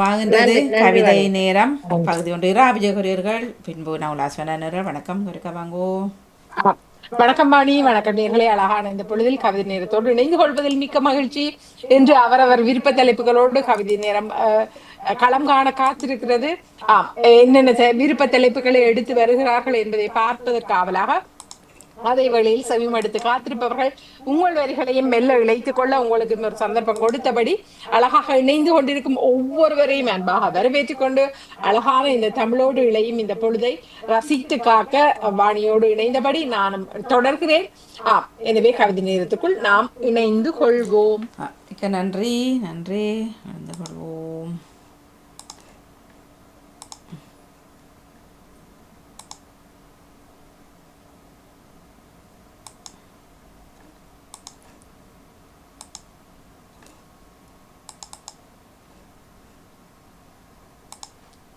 நன்றி, கவிதை வணக்கம். நேரம். பகுதி ஒன்று ராபிஜகுரியர்கள் பின்பு நவுலாஸ்வனர் வணக்கம் குறைக்க வாங்கோ. வணக்கம் பாணி வணக்கம் நேர்களே. அழகான இந்த பொழுதில் கவிதை நேரத்தோடு இணைந்து கொள்வதில் மிக்க மகிழ்ச்சி. என்று அவரவர் விருப்ப தலைப்புகளோடு கவிதை நேரம் களம் காண காத்திருக்கிறது. ஆம் என்னென்ன விருப்ப தலைப்புகளை எடுத்து வருகிறார்கள் என்பதை பார்ப்பதற்கு ஆவலாக அதே வழியில் செவிமடுத்து காத்திருப்பவர்கள் உங்கள் வரிகளையும் மெல்ல இழைத்துக் கொள்ள உங்களுக்கு ஒரு சந்தர்ப்பம் கொடுத்தபடி அழகாக இணைந்து கொண்டிருக்கும் ஒவ்வொருவரையும் அன்பாக வரவேற்றுக் கொண்டு அழகான இந்த தமிழோடு இழையும் இந்த பொழுதை ரசித்து காக்க வாணியோடு இணைந்தபடி நானும் தொடர்கிறேன். ஆ எனவே கவிதை நேரத்துக்குள் நாம் இணைந்து கொள்வோம். மிக்க நன்றி நன்றி. கொள்வோம்.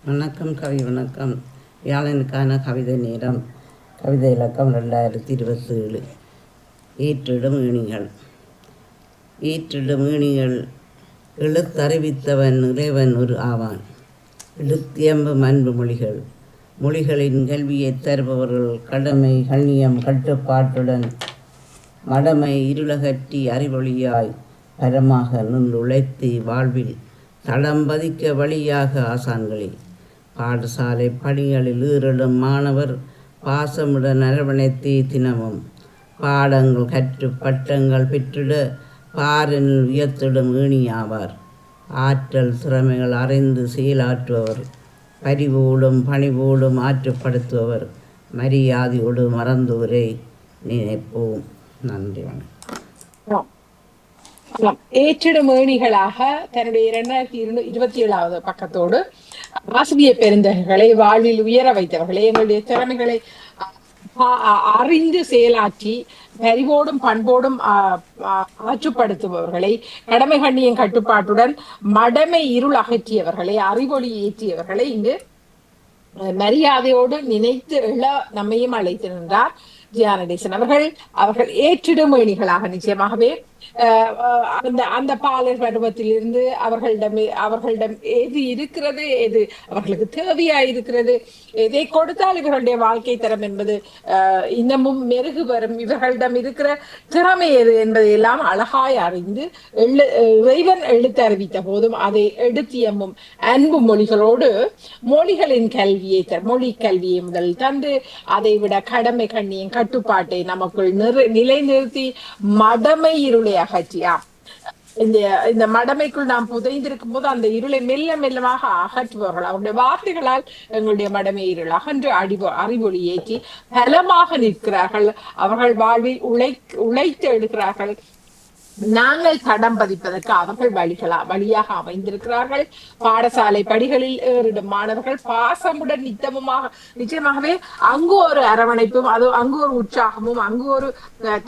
வணக்கம் கவி வணக்கம். வியாழனுக்கான கவிதை நேரம். கவிதை இலக்கம் ரெண்டாயிரத்தி இருபத்தி ஏழு ஈற்றிடும் ஈணிகள் ஈற்றிடும் ஈணிகள் எழுத்தறிவித்தவன் இறைவன் ஒரு ஆவான். எழுத்தியம்பும் அன்பு மொழிகள். மொழிகளின் கல்வியை தருபவர்கள் கடமை கண்ணியம் கட்டுப்பாட்டுடன் மடமை இருளகற்றி அறிவொழியாய் பரமாக நின்று உழைத்து வாழ்வில் தடம் பதிக்க வழியாக ஆசான்களே. பாடசாலை பணிகளில் ஈரிடும் மாணவர் பாசமுடன் அரவணைத்தே தினமும். பாடங்கள் கற்று பட்டங்கள் பெற்றிட பாரனில் உயர்த்திடும் ஈணியாவார் ஆற்றல் திறமைகள் அறிந்து செயலாற்றுபவர். பரிவோடும் பணிவோடும் ஆற்றுப்படுத்துபவர். மரியாதையோடு மறந்தோரை நினைப்போம். நன்றி வணக்கம். ஏற்றிடும் ஏணிகளாக தன்னுடைய இரண்டாயிரத்தி இருபத்தி ஏழாவது பக்கத்தோடு ஆசிரியர் பெருந்தகைகளை வாழ்வில் உயர வைத்தவர்களை எங்களுடைய திறமைகளை அறிந்து செயலாற்றி பரிவோடும் பண்போடும் ஆற்றுப்படுத்துபவர்களை கடமை கண்ணியின் கட்டுப்பாட்டுடன் மடமை இருள் அகற்றியவர்களை அறிவொளி ஏற்றியவர்களை இங்கு மரியாதையோடு நினைத்து எழ நம்மையும் அழைத்து நின்றார் ஜியானடேசன் அவர்கள். அவர்கள் ஏற்றிடும் ஏணிகளாக நிச்சயமாகவே அந்த அந்த பாலர் பருவத்திலிருந்து அவர்களிடம் அவர்களிடம் எது இருக்கிறது எது அவர்களுக்கு தேவையா இருக்கிறது எதை கொடுத்தால் இவர்களுடைய வாழ்க்கை தரம் என்பது இன்னமும் மெருகு வரும் இவர்களிடம் இருக்கிற திறமை எது என்பதை எல்லாம் அழகாய் அறிந்து எழு இறைவன் எழுத்து அறிவித்த போதும் அதை எடுத்தியமும் அன்பு மொழிகளோடு மொழிகளின் கல்வியை தர் மொழி கல்வியை முதல் தந்து அதை விட கடமை கண்ணியின் கட்டுப்பாட்டை நமக்குள் நிறை நிலைநிறுத்தி மடமை இருளை அகற்றியா? இந்த இந்த மடமைக்குள் நாம் புதைந்திருக்கும் போது அந்த இருளை மெல்ல மெல்லமாக அகற்றுவார்கள். அவருடைய வார்த்தைகளால் எங்களுடைய மடமை இருள் அகன்று அடிவோ அறிவொளி ஏற்றி பலமாக நிற்கிறார்கள். அவர்கள் வாழ்வில் உழை உழைத்து எடுக்கிறார்கள். நாங்கள் தடம் பதிப்பதற்கு அவர்கள் வழிகளா வழியாக அமைந்திருக்கிறார்கள். பாடசாலை படிகளில் ஏறிடும் மாணவர்கள் பாசமுடன் நித்தமுமாக நிச்சயமாகவே அங்கு ஒரு அரவணைப்பும் அது அங்கு ஒரு உற்சாகமும் அங்கு ஒரு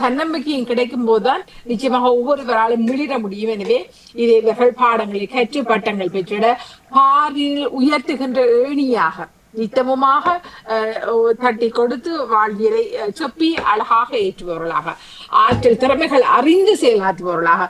தன்னம்பிக்கையும் கிடைக்கும் போதுதான் நிச்சயமாக ஒவ்வொருவராலும் மிளிர முடியும். எனவே இதை இவர்கள் பாடங்களில் கற்று பட்டங்கள் பெற்றிட பாரில் உயர்த்துகின்ற ஏணியாக நித்தமுமாக அஹ், தட்டி கொடுத்து வாழ்வியலை சொப்பி அழகாக ஏற்றுபவர்களாக ஆற்றல் திறமைகள் அறிந்து செயலாற்றுபவர்களாக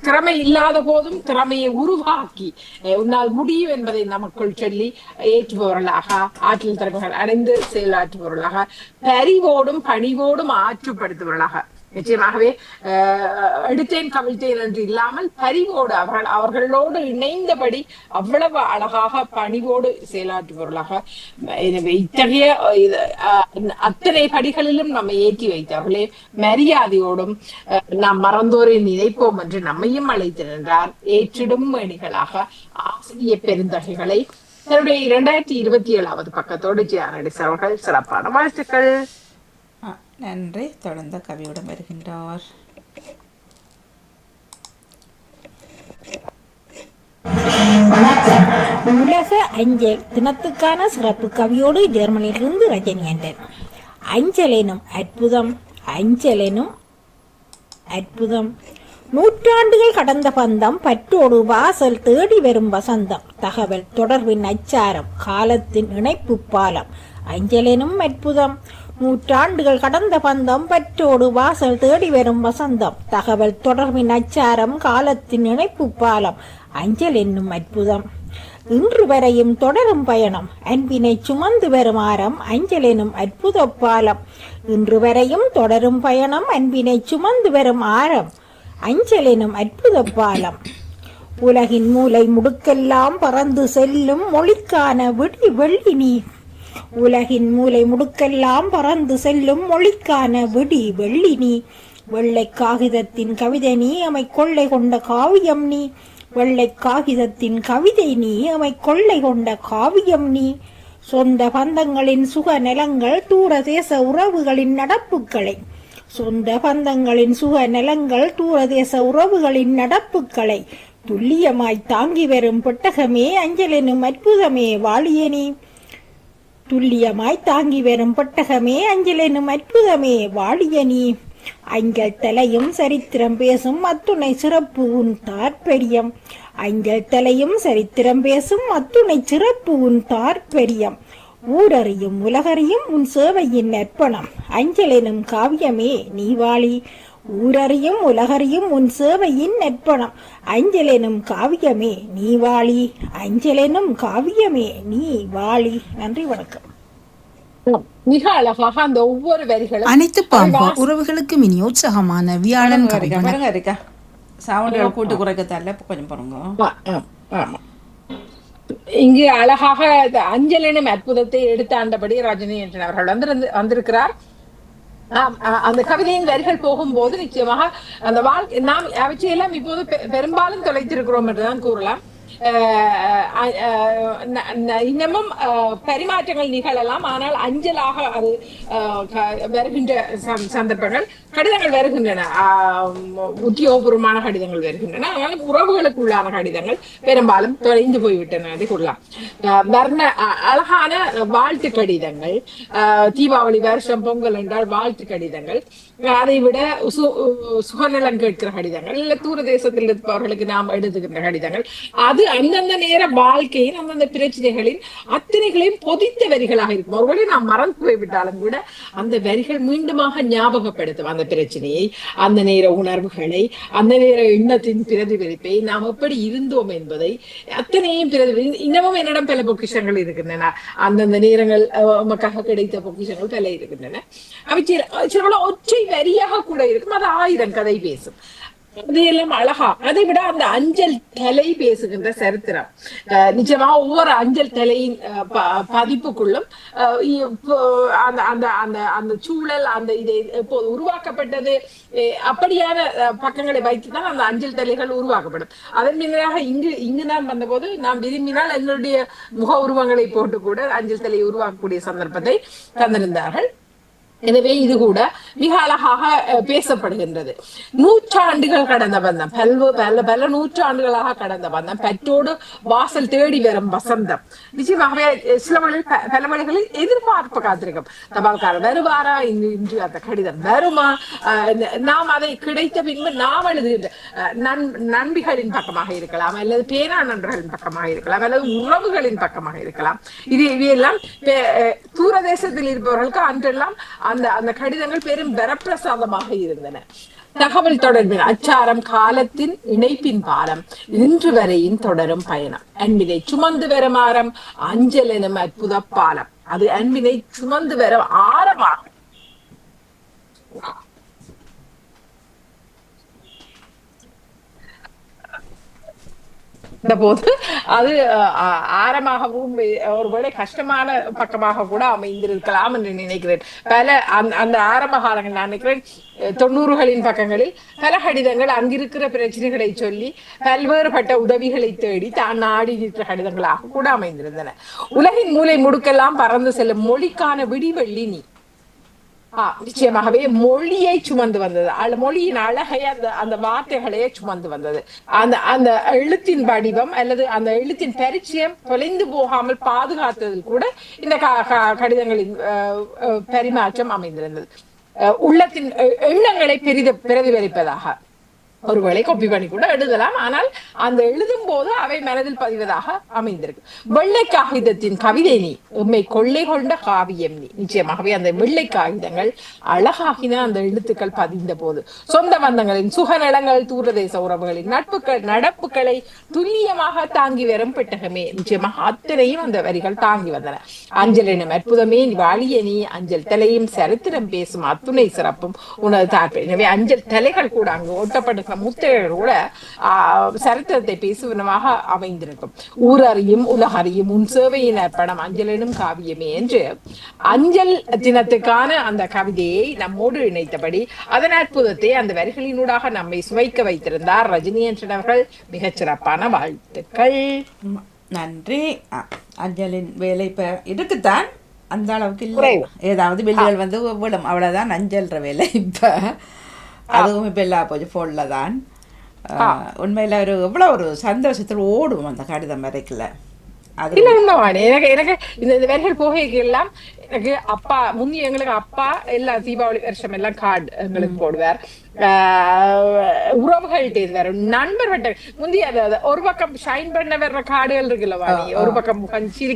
திறமை இல்லாத போதும் திறமையை உருவாக்கி உன்னால் முடியும் என்பதை நமக்குள் சொல்லி ஏற்றுபவர்களாக ஆற்றல் திறமைகள் அறிந்து செயலாற்றுபவர்களாக பரிவோடும் பணிவோடும் ஆற்றுப்படுத்துபவர்களாக. நிச்சயமாகவே எடுத்தேன் கவிழ்த்தேன் என்று இல்லாமல் பரிவோடு அவர்கள் அவர்களோடு இணைந்தபடி அவ்வளவு அழகாக பணிவோடு செயலாற்றுபவர்களாக எனவே இத்தகைய அத்தனை படிகளிலும் நம்மை ஏற்றி வைத்தவர்களே மரியாதையோடும் நாம் மறந்தோரை நினைப்போம் என்று நம்மையும் அழைத்து நின்றார். ஏற்றிடும் மேணிகளாக ஆசிரிய பெருந்தகைகளை தன்னுடைய இரண்டாயிரத்தி இருபத்தி ஏழாவது பக்கத்தோடு ஜிஆர்எடி அவர்கள் சிறப்பான வாழ்த்துக்கள். நன்றி. தொடர்ந்த கவியுடன் வருகின்றார். உலக அஞ்சல் தினத்துக்கான சிறப்பு கவியோடு ஜெர்மனியிலிருந்து ரஜினி என்றேன் அஞ்சலெனும் அற்புதம் அஞ்சலனும் அற்புதம். நூற்றாண்டுகள் கடந்த பந்தம் பற்றோடு வாசல் தேடி வரும் வசந்தம். தகவல் தொடர்பின் அச்சாரம் காலத்தின் இணைப்பு பாலம். அஞ்சலெனும் அற்புதம். நூற்றாண்டுகள் கடந்த பந்தம் பற்றோடு வாசல் தேடி வரும் வசந்தம். தகவல் தொடர்பின் அச்சாரம் காலத்தின் இணைப்பு பாலம் அஞ்சல் என்னும் அற்புதம். இன்று வரையும் தொடரும் பயணம். அன்பினை சுமந்து வரும் ஆரம் அஞ்சல் எனும் அற்புத பாலம். இன்று வரையும் தொடரும் பயணம் அன்பினை சுமந்து வரும் ஆரம் அஞ்சல் எனும் அற்புத பாலம். உலகின் மூலை முடுக்கெல்லாம் பறந்து செல்லும் மொழிக்கான விடி வெள்ளி நீர் உலகின் மூலை முடுக்கெல்லாம் பறந்து செல்லும் மொழிக்கான விடி வெள்ளி நீ. வெள்ளை காகிதத்தின் கவிதை நீ அமை கொள்ளை கொண்ட காவியம் நீ. வெள்ளை காகிதத்தின் கவிதை நீ அமை கொள்ளை கொண்ட காவியம் நீ. சொந்த பந்தங்களின் சுக நிலங்கள் தூர தேச உறவுகளின் நடப்புகளை சொந்த பந்தங்களின் சுக நிலங்கள் தூர தேச உறவுகளின் நடப்புகளை துல்லியமாய் தாங்கி வரும் பெட்டகமே அஞ்சலெனும் அற்புதமே வாழியனே துல்லியமாய் தாங்கி வரும் பட்டகமே அஞ்சலெனும் அற்புதமே. வாழியனி அஞ்சல் தலையும் சரித்திரம் பேசும் அத்துணை சிறப்பு உன் தாற்பெரியம் அஞ்சல் தலையும் சரித்திரம் பேசும் அத்துணை சிறப்பு உன் தாற்பெரியம் ஊரறியும் உலகறியும் உன் சேவையின் நற்பணம். அஞ்சலெனும் காவியமே நீ வாழி. ஊரறியும் உலகறியும் உன் சேவையின் நற்பணம். அஞ்சலெனும் காவியமே நீ வாழி அஞ்சலெனும் காவியமே நீ வாழி. நன்றி வணக்கம். மிக அழகாக அந்த ஒவ்வொரு வரிகளும் அனைத்து பாம்பா உறவுகளுக்கு இனி உற்சாகமான வியாழன் பாருங்க இருக்கா பாருங்க இருக்கா சவுண்டுகள் கூட்டு குறைக்கத்தால இப்ப கொஞ்சம் பாருங்க. ஆமா. இங்கு அழகாக அஞ்சலெனும் அற்புதத்தை எடுத்தாண்டபடி ரஜினி என்றன் அவர்கள் வந்திருந்து வந்திருக்கிறார். அந்த கவிதையின் வரிகள் போகும்போது நிச்சயமாக அந்த வாழ்க்கை நாம் அவற்றையெல்லாம் இப்போது பெ- பெரும்பாலும் தொலைத்திருக்கிறோம் என்றுதான் கூறலாம் இன்னமும் பரிமாற்றங்கள் நிகழலாம். ஆனால் அஞ்சலாக அது வருகின்ற சந்தர்ப்பங்கள் கடிதங்கள் வருகின்றன. உத்தியோகபூர்வமான கடிதங்கள் வருகின்றன. ஆனால் உறவுகளுக்குள்ளான கடிதங்கள் பெரும்பாலும் தொலைந்து போய்விட்டன அது கொள்ளலாம் வர்ண அழகான வாழ்த்து கடிதங்கள். தீபாவளி வருஷம் பொங்கல் என்றால் வாழ்த்து கடிதங்கள். அதை விட சு- சுகநலம் கேட்கிற கடிதங்கள் இல்ல தூர தேசத்தில் இருப்பவர்களுக்கு நாம் எழுதுகின்ற கடிதங்கள் அது அந்தந்த நேர வாழ்க்கையின் அந்தந்த பிரச்சனைகளின் அத்தனைகளையும் பொதித்த வரிகளாக இருக்கும். ஒருவேளை நாம் மறந்து போய்விட்டாலும் கூட அந்த வரிகள் மீண்டுமாக ஞாபகப்படுத்தும். அந்த பிரச்சனையை அந்த நேர உணர்வுகளை அந்த நேர எண்ணத்தின் பிரதிபலிப்பை நாம் எப்படி இருந்தோம் என்பதை அத்தனையும் பிரதிபலி இன்னமும் என்னிடம் பல பொக்கிஷங்கள் இருக்கின்றன. அந்தந்த நேரங்கள் நமக்காக கிடைத்த பொக்கிஷங்கள் பல இருக்கின்றன. அவை சில ஒற்றை வரியாக கூட இருக்கும். அது ஆயிரம் கதை பேசும். அதையெல்லாம் அழகா அதை விட அந்த அஞ்சல் தலை பேசுகின்ற சரித்திரம். அஹ் நிச்சயமா ஒவ்வொரு அஞ்சல் தலையின் ப- பதிப்புக்குள்ளும் அஹ், அந்த அந்த அந்த அந்த சூழல் அந்த இது இப்போது உருவாக்கப்பட்டது அப்படியான பக்கங்களை பக்கங்களை வைத்துதான் அந்த அஞ்சல் தலைகள் உருவாக்கப்படும். அதன் மீதாக இங்கு இங்கு நான் வந்தபோது நாம் விரும்பினால் எங்களுடைய முக உருவங்களை போட்டு கூட அஞ்சல் தலையை உருவாக்கக்கூடிய சந்தர்ப்பத்தை தந்திருந்தார்கள். எனவே இது கூட மிக அழகாக அஹ், பேசப்படுகின்றது. நூற்றாண்டுகள் கடந்த பந்தம். பல்வ பல பல நூற்றாண்டுகளாக கடந்த பந்தம். பெற்றோடு வாசல் தேடி வரும் வசந்தம். நிச்சயமாகவே சில மொழி பல மொழிகளில் எதிர்பார்ப்பு காத்திருக்கும். தபால்காரர் வருவாரா? இன்று அந்த கடிதம் வருமா? அஹ், நாம் அதை கிடைத்த பின்பு நாம் எழுதுகின்ற அஹ், நன் நண்பிகளின் பக்கமாக இருக்கலாம் அல்லது பேரா நண்பர்களின் பக்கமாக இருக்கலாம் அல்லது உறவுகளின் பக்கமாக இருக்கலாம். இது இவையெல்லாம் பே- அஹ், தூரதேசத்தில் இருப்பவர்களுக்கு அன்றெல்லாம் அந்த அந்த கடிதங்கள் பெரும் வரப்பிரசாதமாக இருந்தன. தகவல் தொடர்பின் அச்சாரம் காலத்தின் இணைப்பின் பாரம் இன்று வரையின் தொடரும் பயணம். அன்பினை சுமந்து வரும் ஆரம் அஞ்சல் எனும் அற்புத பாலம். அது அன்பினை சுமந்து வரும் ஆரமாகும். போது அது ஆரமாகவும் ஒருவேளை கஷ்டமான பக்கமாக கூட அமைந்திருக்கலாம் என்று நினைக்கிறேன். பல அந்த அந்த ஆரம்ப காலங்கள் நான் நினைக்கிறேன் தொண்ணூறுகளின் பக்கங்களில் பல கடிதங்கள் அங்கிருக்கிற பிரச்சனைகளை சொல்லி பல்வேறுபட்ட உதவிகளை தேடி தான் நாடி இருக்கிற கடிதங்களாக கூட அமைந்திருந்தன. உலகின் மூலை முடுக்கெல்லாம் பறந்து செல்லும் மொழிக்கான விடிவெள்ளி நீ. நிச்சயமாகவே மொழியை சுமந்து வந்தது. மொழியின் அழகை அந்த அந்த வார்த்தைகளையே சுமந்து வந்தது. அந்த அந்த எழுத்தின் வடிவம் அல்லது அந்த எழுத்தின் பரிச்சயம் தொலைந்து போகாமல் பாதுகாத்ததில் கூட இந்த க- க- கடிதங்களின் அஹ், அஹ், பரிமாற்றம் அமைந்திருந்தது. அஹ், உள்ளத்தின் எண்ணங்களை பெரித பிரதிபலிப்பதாக. ஒருவேளை காப்பி பண்ணி கூட எழுதலாம். ஆனால் அந்த எழுதும் போது அவை மனதில் பதிவதாக அமைந்திருக்கு. வெள்ளை காகிதத்தின் கவிதை நீ உண்மை கொள்ளை கொண்ட காவியம் நீ. நிச்சயமாகவே அந்த வெள்ளை காகிதங்கள் அழகாகின அந்த எழுத்துக்கள் பதிந்த போது. சொந்த பந்தங்களின் சுகநலங்கள் தூரதேச உறவுகளின் நட்புகள் நடப்புகளை துல்லியமாக தாங்கி வரும் பெட்டகமே. நிச்சயமாக அத்தனையும் அந்த வரிகள் தாங்கி வந்தன. அஞ்சல் எனும் அற்புதமே வாழிய நீ. அஞ்சல் தலையும் சரித்திரம் பேசும் அத்துணை சிறப்பும் உனது தாற்பயம். எனவே அஞ்சல் தலைகள் கூட அங்கு ஒட்டப்படுகிற ஆஹ், சரித்திரத்தை பேசுவனமாக அமைந்திருக்கும். ஊரறியும் உலகறியும் உன் சேவையின் அர்ப்பணம் அஞ்சல் எனும் காவியமே என்று அஞ்சல் தினத்துக்கான அந்த கவிதையை நம்மோடு இணைத்தபடி அதன் அற்புதத்தை அந்த வரிகளினூடாக நம்மை சுவைக்க வைத்திருந்தார் ரஜினி என்றவர்கள் மிகச் சிறப்பான வாழ்த்துக்கள். நன்றி. அஞ்சலின் வேலை இப்போ இருக்குத்தான்? அந்த அளவுக்கு இல்லை. ஏதாவது பில்லுகள் வந்து விடும் அவ்வளோதான் அஞ்சல்ற வேலை இப்போ. அதுவும் இப்போ எல்லா போச்சு ஃபோனில் தான் உண்மையில் ஒரு எவ்வளோ ஒரு சந்தோஷத்தில் ஓடும் அந்த கடிதம் வரைக்கல இல்ல உண்மைவாணி எனக்கு எனக்கு இந்த இந்த வரிகள் போகைக்கு எல்லாம் எனக்கு அப்பா முந்தி எங்களுக்கு அப்பா எல்லாம் தீபாவளி வருஷம் எல்லாம் கார்டு எங்களுக்கு போடுவார் இது வேற நண்பர்கள்ட்ட முந்தி அது ஒரு பக்கம் ஷைன் பண்ண வர்ற கார்டுகள் இருக்குல்ல வாணி ஒரு பக்கம் சிரி